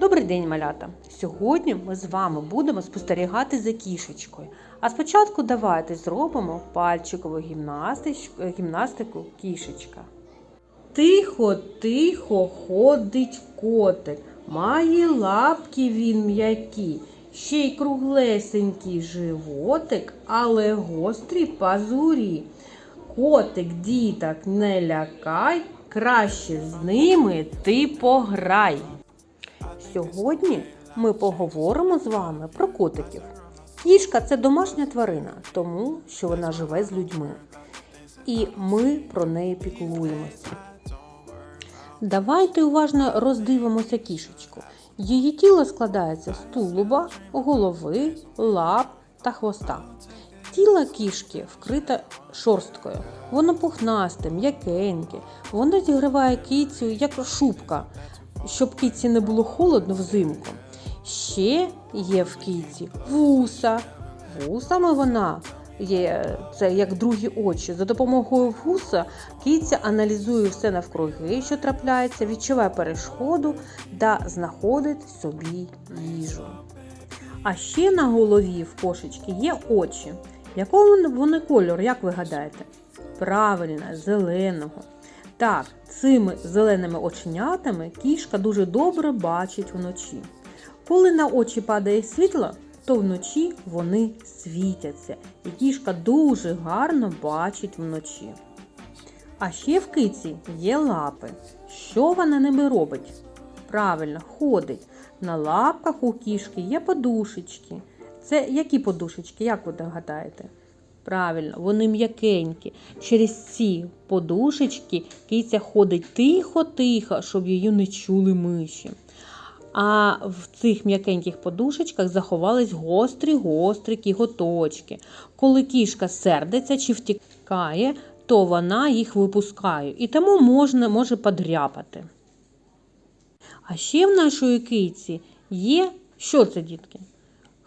Добрий день, малята! Сьогодні ми з вами будемо спостерігати за кішечкою. А спочатку давайте зробимо пальчикову гімнастику кішечка. Тихо, тихо ходить котик, має лапки він м'які, ще й круглесенький животик, але гострі пазурі. Котик діток не лякай, краще з ними ти пограй. Сьогодні ми поговоримо з вами про котиків. Кішка це домашня тварина, тому що вона живе з людьми. І ми про неї піклуємося. Давайте уважно роздивимося кішечку. Її тіло складається з тулуба, голови, лап та хвоста. Тіло кішки вкрите шорсткою. Воно пухнасте, м'якеньке. Воно зігріває кицю як шубка, щоб киці не було холодно взимку. Ще є в киці вуса. Вусами вона є це як другі очі. За допомогою вуса киця аналізує все навкруги, що трапляється, відчуває перешкоду та знаходить собі їжу. А ще на голові в кошечки є очі. Якого вони кольору, як ви гадаєте? Правильно, зеленого. Так, цими зеленими оченятами кішка дуже добре бачить вночі. Коли на очі падає світло, то вночі вони світяться, і кішка дуже гарно бачить вночі. А ще в киці є лапи. Що вона ними робить? Правильно, ходить. На лапках у кішки є подушечки. Це які подушечки, як ви догадаєте? Правильно, вони м'якенькі. Через ці подушечки киця ходить тихо-тихо, щоб її не чули миші. А в цих м'якеньких подушечках заховались гострі-гострі кіготочки. Коли кішка сердиться чи втікає, то вона їх випускає і тому можна, може подряпати. А ще в нашої киці є що це, дітки?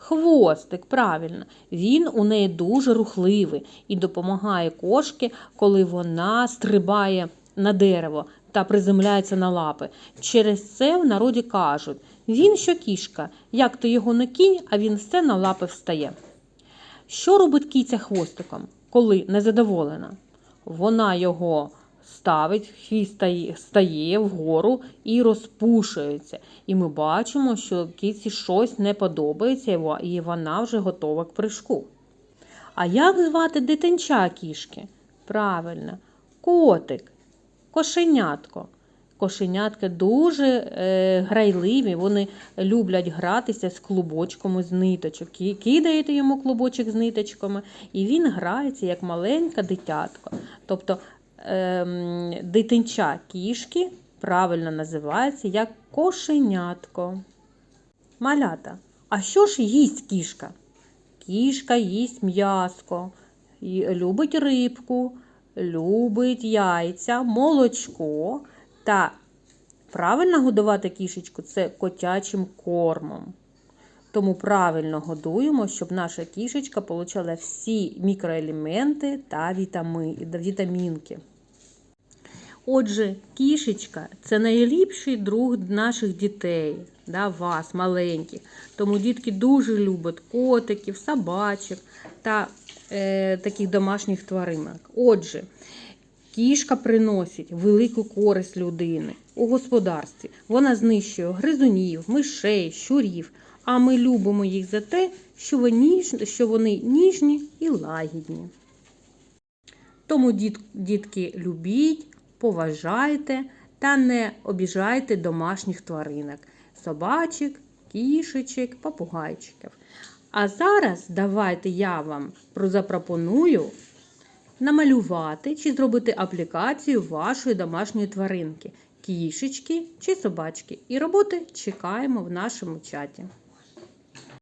Хвостик, правильно, він у неї дуже рухливий і допомагає кошки, коли вона стрибає на дерево та приземляється на лапи. Через це в народі кажуть: він що кішка, як ти його не кінь, а він все на лапи встає. Що робить киця хвостиком, коли незадоволена? Вона його ставить, хвіст стає- стає вгору і розпушується. І ми бачимо, що киці щось не подобається, і вона вже готова к прыжку. А як звати дитинча кішки? Правильно, котик, кошенятко. Кошенятки дуже е, грайливі, вони люблять гратися з клубочками з ниточок. Кидаєте йому клубочок з ниточками, і він грається як маленьке дитятко. Тобто дитинча кішки правильно називається як кошенятко. Малята. А що ж їсть кішка? Кішка їсть м'яско, любить рибку, любить яйця, молочко та правильно годувати кішечку це котячим кормом. Тому правильно годуємо, щоб наша кішечка отримала всі мікроелементи та вітамінки. Отже, кішечка це найліпший друг наших дітей, да, вас, маленьких. Тому дітки дуже люблять котиків, собачок та е, таких домашніх тваринок. Отже, кішка приносить велику користь людини у господарстві. Вона знищує гризунів, мишей, щурів. А ми любимо їх за те, що вони ніжні, і лагідні. Тому, дітки, любіть, поважайте та не обіжайте домашніх тваринок собачок, кішечок, попугайчиків. А зараз давайте я вам запропоную намалювати чи зробити аплікацію вашої домашньої тваринки, кішечки чи собачки. І роботи чекаємо в нашому чаті.